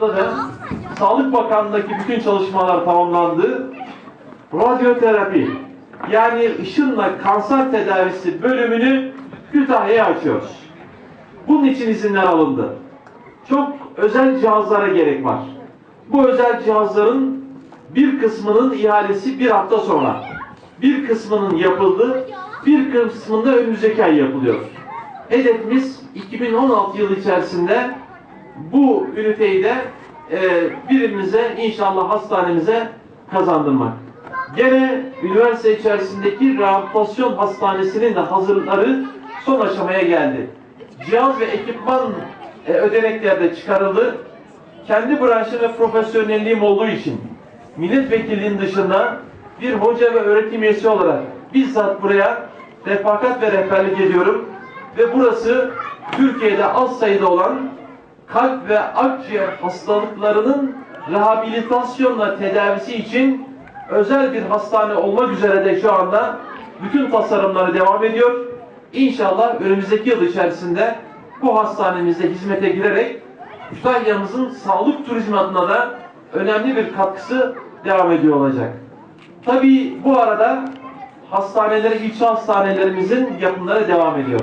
Da Sağlık Bakanlığı'ndaki bütün çalışmalar tamamlandı. Radyoterapi yani ışınla kanser tedavisi bölümünü Kütahya'ya açıyoruz. Bunun için izinler alındı. Çok özel cihazlara gerek var. Bu özel cihazların bir kısmının ihalesi bir hafta sonra. Bir kısmının yapıldı, bir kısmında önümüzdeki ay yapılıyor. Hedefimiz 2016 yılı içerisinde bu üniteyi de e, birimize inşallah hastanemize kazandırmak. Gene üniversite içerisindeki rehabilitasyon hastanesinin de hazırlıkları son aşamaya geldi. Cihaz ve ekipman e, ödenekler de çıkarıldı. Kendi branşı ve profesyonelliğim olduğu için milletvekilliğinin dışında bir hoca ve öğretim üyesi olarak bizzat buraya refakat ve rehberlik ediyorum. Ve burası Türkiye'de az sayıda olan kalp ve akciğer hastalıklarının rehabilitasyonla tedavisi için özel bir hastane olmak üzere de şu anda bütün tasarımları devam ediyor. İnşallah önümüzdeki yıl içerisinde bu hastanemizde hizmete girerek Kütahya'mızın sağlık turizmi adına da önemli bir katkısı devam ediyor olacak. Tabii bu arada hastaneleri, ilçe hastanelerimizin yapımları devam ediyor.